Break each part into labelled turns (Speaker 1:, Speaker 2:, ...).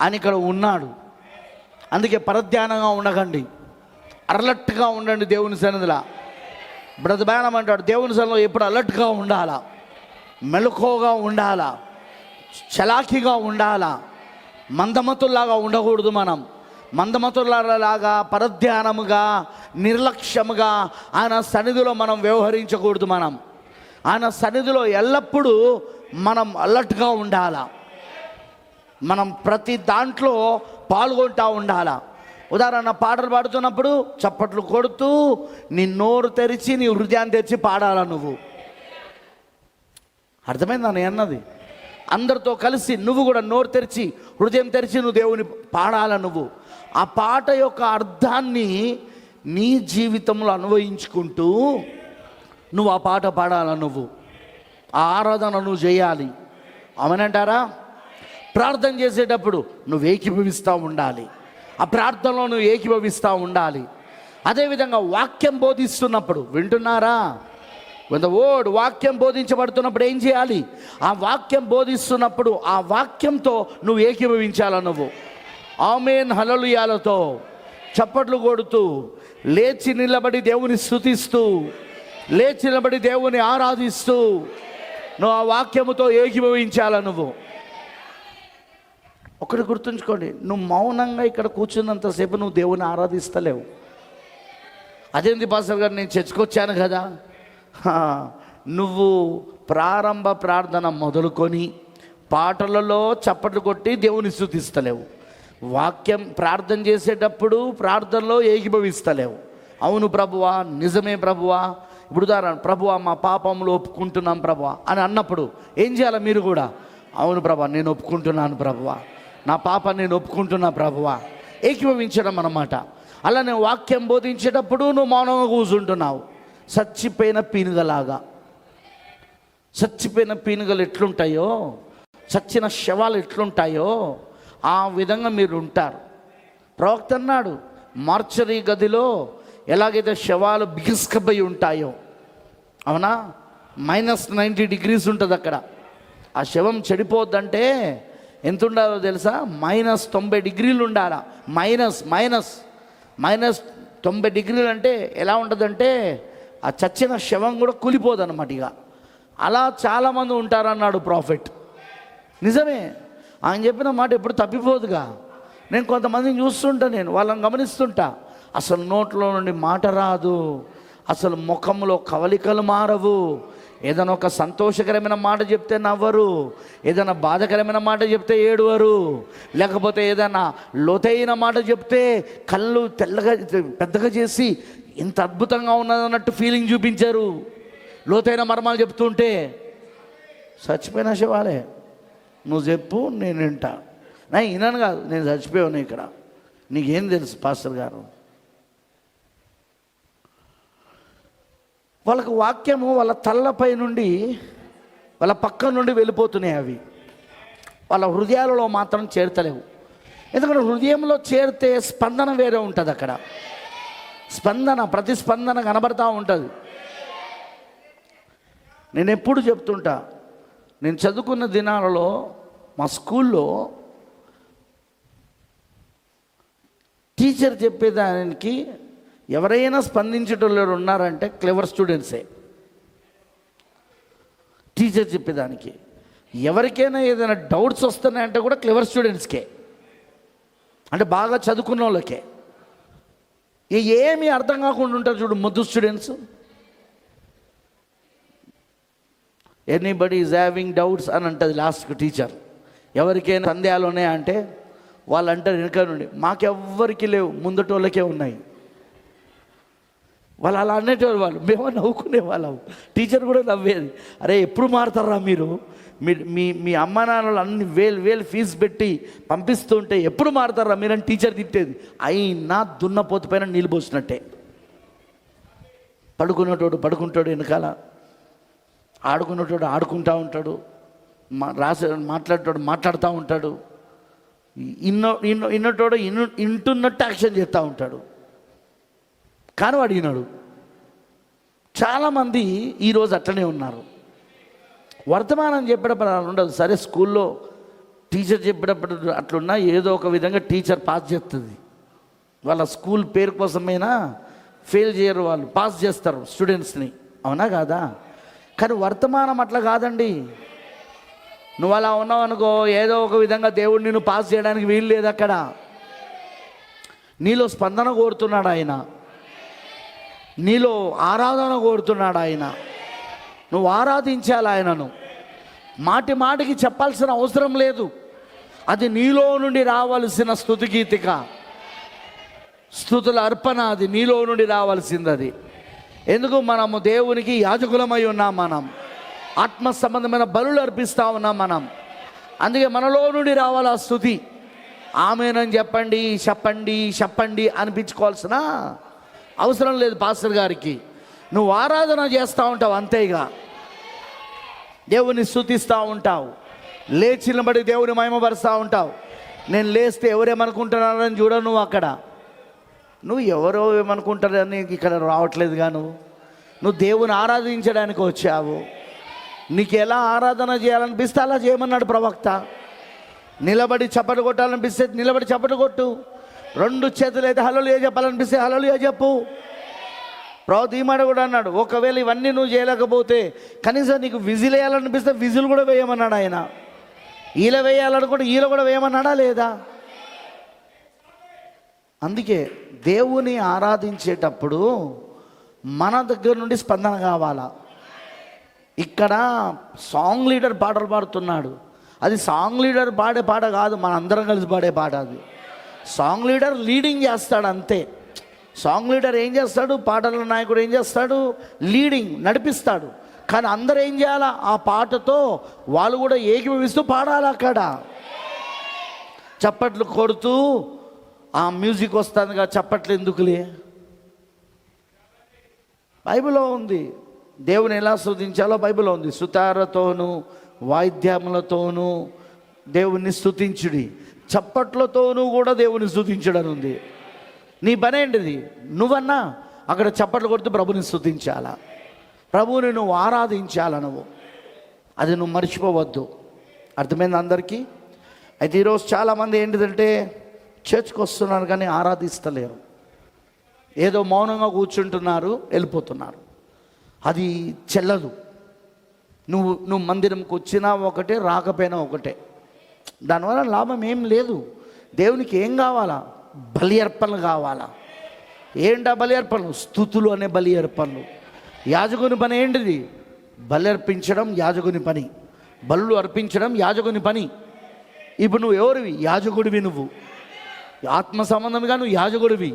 Speaker 1: ఆయన ఇక్కడ ఉన్నాడు. అందుకే పరధ్యానంగా ఉండకండి. అలర్ట్గా ఉండండి దేవుని సన్నిధిలో. బ్రతబానం అంటాడు దేవుని సన్నిధిలో ఎప్పుడు అలర్ట్గా ఉండాలా? మెలకువగా ఉండాలా? చలాకీగా ఉండాలా? మందమతుల్లాగా ఉండకూడదు మనం. మందమతులలాగా పరధ్యానముగా నిర్లక్ష్యముగా ఆయన సన్నిధిలో మనం వ్యవహరించకూడదు మనం. ఆయన సన్నిధిలో ఎల్లప్పుడూ మనం అలర్ట్గా ఉండాలా? మనం ప్రతి దాంట్లో పాల్గొంటా ఉండాలా? ఉదాహరణ పాటలు పాడుతున్నప్పుడు చప్పట్లు కొడుతూ నీ నోరు తెరిచి నీ హృదయాన్ని తెరిచి పాడాలా నువ్వు? అర్థమైందా నేను అన్నది? అందరితో కలిసి నువ్వు కూడా నోరు తెరిచి హృదయం తెరిచి నువ్వు దేవుని పాడాల నువ్వు? ఆ పాట యొక్క అర్థాన్ని నీ జీవితంలో అనుభవించుకుంటూ నువ్వు ఆ పాట పాడాల నువ్వు? ఆ ఆరాధన నువ్వు చేయాలి. అవునంటారా ప్రార్థన చేసేటప్పుడు నువ్వు ఏకీభవిస్తూ ఉండాలి. ఆ ప్రార్థనలో నువ్వు ఏకీభవిస్తూ ఉండాలి. అదేవిధంగా వాక్యం బోధిస్తున్నప్పుడు వింటున్నారా? విన్ ద వాక్యం బోధించబడుతున్నప్పుడు ఏం చేయాలి? ఆ వాక్యం బోధిస్తున్నప్పుడు ఆ వాక్యంతో నువ్వు ఏకీభవించాల నువ్వు? ఆమెన్ హలలుయాలతో చప్పట్లు కొడుతూ లేచి నిలబడి దేవుని స్థుతిస్తూ లేచి నిలబడి దేవుని ఆరాధిస్తూ నువ్వు ఆ వాక్యముతో ఏకీభవించాల నువ్వు? ఒకటి గుర్తుంచుకోండి నువ్వు మౌనంగా ఇక్కడ కూర్చున్నంతసేపు నువ్వు దేవుని ఆరాధిస్తలేవు. అదేంది పాస్టర్ గారు నేను చర్చకొచ్చాను కదా? నువ్వు ప్రారంభ ప్రార్థన మొదలుకొని పాటలలో చప్పట్లు కొట్టి దేవుని స్థుతిస్తలేవు. వాక్యం ప్రార్థన చేసేటప్పుడు ప్రార్థనలో ఏకీభవిస్తలేవు. అవును ప్రభువా నిజమే ప్రభువా ఇప్పుడు ఉదాహరణ ప్రభువా మా పాపంలో ఒప్పుకుంటున్నాం ప్రభువా అని అన్నప్పుడు ఏం చేయాలి మీరు కూడా? అవును ప్రభా నేను ఒప్పుకుంటున్నాను ప్రభువా. నా పాపాన్ని నేను ఒప్పుకుంటున్నా ప్రభువా. ఏకీభవించడం అన్నమాట. అలా నేను వాక్యం బోధించేటప్పుడు నువ్వు మౌనంగా కూర్చుంటున్నావు. చచ్చిపోయిన పీనుగలాగా. చచ్చిపోయిన పీనుగలు ఎట్లుంటాయో? చచ్చిన శవాలు ఎట్లుంటాయో? ఆ విధంగా మీరు ఉంటారు. ప్రవక్త అన్నాడు మార్చరీ గదిలో ఎలాగైతే శవాలు బిగుసుకపోయి ఉంటాయో అవునా? మైనస్ నైంటీ డిగ్రీస్ ఉంటుంది అక్కడ ఆ శవం చెడిపోద్దంటే ఎంత ఉండాలో తెలుసా? మైనస్ తొంభై డిగ్రీలు ఉండాలా? Minus minus. మైనస్ తొంభై డిగ్రీలు అంటే ఎలా ఉంటుందంటే ఆ చచ్చిన శవం కూడా కూలిపోదు అనమాట ఇక. అలా చాలామంది ఉంటారన్నాడు ప్రాఫిట్ నిజమే. ఆయన చెప్పిన మాట ఎప్పుడు తప్పిపోదుగా. నేను కొంతమందిని చూస్తుంటా నేను వాళ్ళని గమనిస్తుంటా. అసలు నోట్లో నుండి మాట రాదు. అసలు ముఖంలో కవలికలు మారవు. ఏదైనా ఒక సంతోషకరమైన మాట చెప్తే నవ్వరు. ఏదైనా బాధకరమైన మాట చెప్తే ఏడువరు. లేకపోతే ఏదైనా లోతైన మాట చెప్తే కళ్ళు తెల్లగా పెద్దగా చేసి ఇంత అద్భుతంగా ఉన్నదన్నట్టు ఫీలింగ్ చూపించారు. లోతైన మర్మాలు చెప్తుంటే చచ్చిపోయిన శివాలే. నువ్వు చెప్పు నేను వింటా. నా వినను కాదు నేను చచ్చిపోయాను ఇక్కడ. నీకేం తెలుసు పాస్టర్ గారు? వాళ్ళకు వాక్యము వాళ్ళ తల్లపై నుండి వాళ్ళ పక్క నుండి వెళ్ళిపోతున్నాయి అవి. వాళ్ళ హృదయాలలో మాత్రం చేరతలేవు. ఎందుకంటే హృదయంలో చేరితే స్పందన వేరే ఉంటుంది అక్కడ. స్పందన ప్రతిస్పందన కనబడతా ఉంటుంది. నేను ఎప్పుడు చెప్తుంటా నేను చదువుకున్న దినాలలో మా స్కూల్లో టీచర్ చెప్పేదానికి ఎవరైనా స్పందించేటోళ్ళు ఉన్నారంటే క్లెవర్ స్టూడెంట్సే. టీచర్ చెప్పేదానికి. ఎవరికైనా ఏదైనా డౌట్స్ వస్తున్నాయంటే కూడా క్లెవర్ స్టూడెంట్స్కే. అంటే బాగా చదువుకున్న వాళ్ళకే ఏమీ అర్థం కాకుండా ఉంటారు చూడు ముద్దు students. Anybody is having doubts అని అంటుంది లాస్ట్కి టీచర్ ఎవరికైనా సందేహాలు ఉన్నాయా అంటే వాళ్ళు అంటారు వెనుక నుండి. మాకెవ్వరికి లేవు ముందటోళ్ళకే ఉన్నాయి. వాళ్ళు అలా అనేటోళ్ళు వాళ్ళు. మేము నవ్వుకునే వాళ్ళం. టీచర్ కూడా నవ్వేది. అరే ఎప్పుడు మారుతారా మీరు? మీ మీ మీ అమ్మ నాన్నలు అన్ని వేలు వేలు ఫీజు పెట్టి పంపిస్తుంటే ఎప్పుడు మారుతారా మీరని టీచర్ తిట్టేది. అయినా దున్నపోతు పైన నీళ్ళు పోసినట్టే. పడుకునేటోడు పడుకుంటాడు వెనకాల. ఆడుకునేటోడు ఆడుకుంటా ఉంటాడు. మా రాసే మాట్లాడేటోడు మాట్లాడుతూ ఉంటాడు. ఇన్నో ఇన్నో ఇన్నటోడు ఇన్ను ఇంటున్నట్టు యాక్షన్ చేస్తూ ఉంటాడు. కానీ వాడు వినడు చాలామంది ఈరోజు అట్లనే ఉన్నారు. వర్తమానం చెప్పేటప్పుడు అలా ఉండదు. సరే స్కూల్లో టీచర్ చెప్పేటప్పుడు అట్లున్నా ఏదో ఒక విధంగా టీచర్ పాస్ చేస్తుంది వాళ్ళ స్కూల్ పేరు కోసమైనా ఫెయిల్ చేయరు వాళ్ళు. పాస్ చేస్తారు స్టూడెంట్స్ని. అవునా కాదా? కానీ వర్తమానం అట్లా కాదండి. నువ్వు అలా ఉన్నావు అనుకో ఏదో ఒక విధంగా దేవుడు నిన్ను పాస్ చేయడానికి వీలు లేదు అక్కడ. నీలో స్పందన కోరుతున్నాడు ఆయన. నీలో ఆరాధన కోరుతున్నాడు ఆయన. నువ్వు ఆరాధించాలి ఆయనను. మాటి మాటికి చెప్పాల్సిన అవసరం లేదు. అది నీలో నుండి రావాల్సిన స్థుతి గీతిక. స్థుతుల అర్పణ అది నీలో నుండి రావాల్సింది అది ఎందుకు మనము దేవునికి యాజకులమై ఉన్నాం మనం. ఆత్మ సంబంధమైన బలులు అర్పిస్తా ఉన్నాం మనం. అందుకే మనలో నుండి రావాలి ఆ స్థుతి. ఆమెనని చెప్పండి చెప్పండి చెప్పండి అనిపించుకోవాల్సిన అవసరం లేదు పాస్టర్ గారికి. నువ్వు ఆరాధన చేస్తూ ఉంటావు అంతేగా. దేవుని స్థుతిస్తూ ఉంటావు. లేచిన బడి దేవుని మయమపరుస్తూ ఉంటావు. నేను లేస్తే ఎవరేమనుకుంటున్నారని చూడ నువ్వు అక్కడ. నువ్వు ఎవరో ఏమనుకుంటారని ఇక్కడ రావట్లేదుగా నువ్వు. నువ్వు దేవుని ఆరాధించడానికి వచ్చావు. నీకు ఎలా ఆరాధన చేయాలనిపిస్తే అలా చేయమన్నాడు ప్రవక్త. నిలబడి చప్పట కొట్టాలనిపిస్తే నిలబడి చప్పట కొట్టు. రెండు చేతులు అయితే హలోలు ఏ చెప్పాలనిపిస్తే హలలు ఏ చెప్పు ప్రవక్త కూడా అన్నాడు ఒకవేళ ఇవన్నీ నువ్వు చేయలేకపోతే కనీసం నీకు విజిల్ వేయాలనిపిస్తే విజిల్ కూడా వేయమన్నాడు ఆయన. ఈల వేయాలనుకుంటే ఈల కూడా వేయమన్నాడా లేదా? అందుకే దేవుని ఆరాధించేటప్పుడు మన దగ్గర నుండి స్పందన కావాలా? ఇక్కడ సాంగ్ లీడర్ పాటలు పాడుతున్నాడు. అది సాంగ్ లీడర్ పాడే పాట కాదు మన అందరం కలిసి పాడే పాట అది. సాంగ్ లీడర్ లీడింగ్ చేస్తాడు అంతే. సాంగ్ లీడర్ ఏం చేస్తాడు? పాటల నాయకుడు ఏం చేస్తాడు? లీడింగ్ నడిపిస్తాడు. కానీ అందరూ ఏం చేయాలా? ఆ పాటతో వాళ్ళు కూడా ఏకీభవిస్తూ పాడాలి అక్కడ. చప్పట్లు కొడుతూ ఆ మ్యూజిక్ వస్తుందిగా చప్పట్లు ఎందుకులే? బైబిల్లో ఉంది. దేవుని ఎలా స్థుతించాలో బైబిల్లో ఉంది. సుతారతోనూ వాయిద్యములతోనూ దేవుణ్ణి స్థుతించుడి. చప్పట్లతోనూ కూడా దేవుని స్థుతించడం ఉంది నీ పని ఏంటిది? నువ్వన్నా అక్కడ చప్పట్లు కొడుతూ ప్రభుని స్థుతించాలా. ప్రభువుని నువ్వు ఆరాధించాల నువ్వు. అది నువ్వు మర్చిపోవద్దు. అర్థమైంది అందరికీ? అయితే ఈరోజు చాలామంది ఏంటిదంటే చర్చ్కి వస్తున్నారు కానీ ఆరాధిస్తలేరు. ఏదో మౌనంగా కూర్చుంటున్నారు వెళ్ళిపోతున్నారు. అది చెల్లదు. నువ్వు నువ్వు మందిరంకి వచ్చినా ఒకటే రాకపోయినా ఒకటే. దానివల్ల లాభం ఏం లేదు. దేవునికి ఏం కావాలా? బలి అర్పణలు కావాలా. ఏంటా బలి అర్పణలు? స్థుతులు అనే బలి అర్పణలు. యాజకుని పని ఏంటిది? బలి అర్పించడం యాజకుని పని. బలులు అర్పించడం యాజకుని పని. ఇప్పుడు నువ్వు ఎవరివి? యాజకుడివి నువ్వు. ఆత్మ సంబంధంగా నువ్వు యాజకుడివి.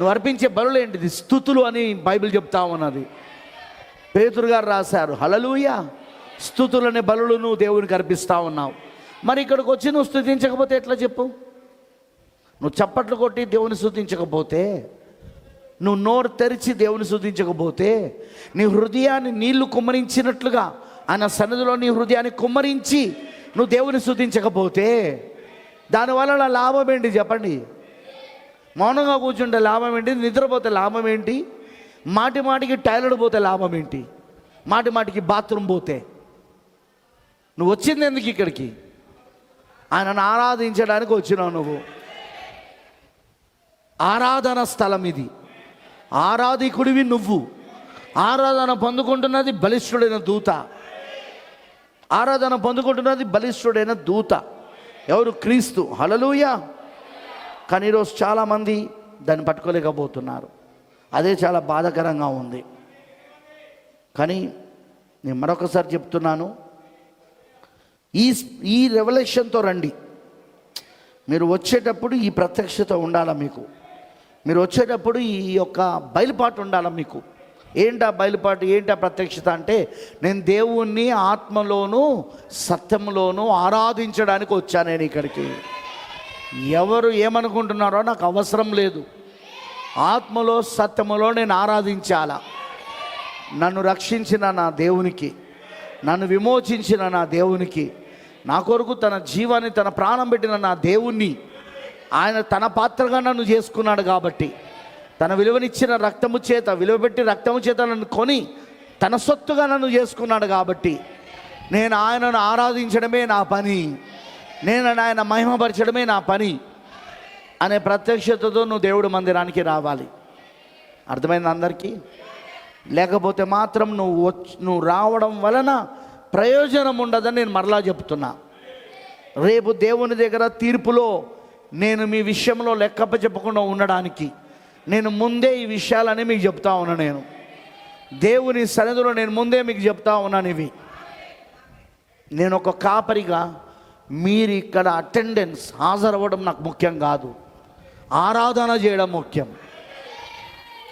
Speaker 1: నువ్వు అర్పించే బలు ఏంటిది? స్థుతులు అని బైబిల్ చెప్తా ఉన్నది. పేతురు గారు రాశారు హలలుయ స్థుతులనే బలులు నువ్వు దేవునికి అర్పిస్తా ఉన్నావు. మరి ఇక్కడికి వచ్చి నువ్వు స్థుతించకపోతే ఎట్లా చెప్పు? నువ్వు చప్పట్లు కొట్టి దేవుని స్థుతించకపోతే నువ్వు నోరు తెరిచి దేవుని స్థుతించకపోతే నీ హృదయాన్ని నీళ్ళు కుమ్మరించినట్లుగా ఆయన సన్నిధిలో నీ హృదయాన్ని కుమ్మరించి నువ్వు దేవుని స్థుతించకపోతే దానివల్ల నా లాభం ఏంటి చెప్పండి? మౌనంగా కూర్చుంటే లాభం ఏంటి? నిద్రపోతే లాభం ఏంటి? మాటి మాటికి టాయిలెట్ పోతే లాభం ఏంటి? మాటి మాటికి బాత్రూమ్ పోతే. నువ్వు వచ్చింది ఎందుకు ఇక్కడికి? ఆయనను ఆరాధించడానికి వచ్చినావు నువ్వు. ఆరాధన స్థలం ఇది. ఆరాధికుడివి నువ్వు. ఆరాధన పొందుకుంటున్నది బలిష్ఠుడైన దూత. ఆరాధన పొందుకుంటున్నది బలిష్ఠుడైన దూత. ఎవరు? క్రీస్తు. హలలుయ కానీ ఈరోజు చాలామంది దాన్ని పట్టుకోలేకపోతున్నారు. అదే చాలా బాధాకరంగా ఉంది. కానీ నేను మరొకసారి చెప్తున్నాను ఈ ఈ రెవల్యూషన్తో రండి. మీరు వచ్చేటప్పుడు ఈ ప్రత్యక్షత ఉండాలా మీకు? మీరు వచ్చేటప్పుడు ఈ యొక్క బయలుపాటు ఉండాలా మీకు? ఏంటా బయలుపాటు ఏంటా ప్రత్యక్షత అంటే నేను దేవుణ్ణి ఆత్మలోను సత్యంలోను ఆరాధించడానికి వచ్చాను నేను ఇక్కడికి. ఎవరు ఏమనుకుంటున్నారో నాకు అవసరం లేదు. ఆత్మలో సత్యములో నేను ఆరాధించాలా? నన్ను రక్షించిన నా దేవునికి. నన్ను విమోచించిన నా దేవునికి నా కొరకు తన జీవాన్ని తన ప్రాణం పెట్టిన నా దేవుణ్ణి ఆయన తన పాత్రగా నన్ను చేసుకున్నాడు కాబట్టి తన విలువనిచ్చిన రక్తము చేత విలువ పెట్టి రక్తము చేత నన్ను కొని తన సొత్తుగా నన్ను చేసుకున్నాడు కాబట్టి నేను ఆయనను ఆరాధించడమే నా పని నేను ఆయన మహిమపరచడమే నా పని అనే ప్రత్యక్షతతో నువ్వు దేవుడు మందిరానికి రావాలి. అర్థమైంది అందరికీ? లేకపోతే మాత్రం నువ్వు వచ్చి నువ్వు రావడం వలన ప్రయోజనం ఉండదని నేను మరలా చెప్తున్నా. రేపు దేవుని దగ్గర తీర్పులో నేను మీ విషయంలో లెక్కప్ప చెప్పకుండా ఉండడానికి నేను ముందే ఈ విషయాలని మీకు చెప్తా ఉన్నా నేను. దేవుని సన్నిధిలో నేను ముందే మీకు చెప్తా ఉన్నాను ఇవి నేను ఒక కాపరిగా మీరు ఇక్కడ అటెండెన్స్ హాజరవ్వడం నాకు ముఖ్యం కాదు. ఆరాధన చేయడం ముఖ్యం.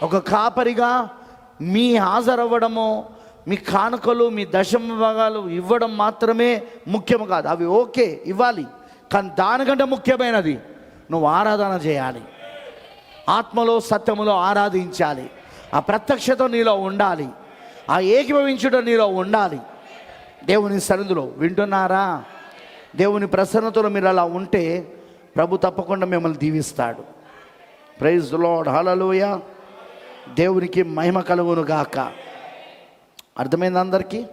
Speaker 1: ఒక కాపరిగా మీ హాజరవ్వడము మీ కానుకలు మీ దశమ భాగాలు ఇవ్వడం మాత్రమే ముఖ్యం కాదు. అవి ఓకే ఇవ్వాలి. కానీ దానికంటే ముఖ్యమైనది నువ్వు ఆరాధన చేయాలి. ఆత్మలో సత్యములో ఆరాధించాలి. ఆ ప్రత్యక్షత నీలో ఉండాలి. ఆ ఏకీభవించుట నీలో ఉండాలి. దేవుని సన్నిధిలో వింటున్నారా? దేవుని ప్రసన్నతలో మీరు అలా ఉంటే ప్రభు తప్పకుండా మిమ్మల్ని దీవిస్తాడు. ప్రైజ్ లార్డ్ హలలోయ దేవునికి మహిమ కలుగును గాక అర్థమైంది అందరికీ?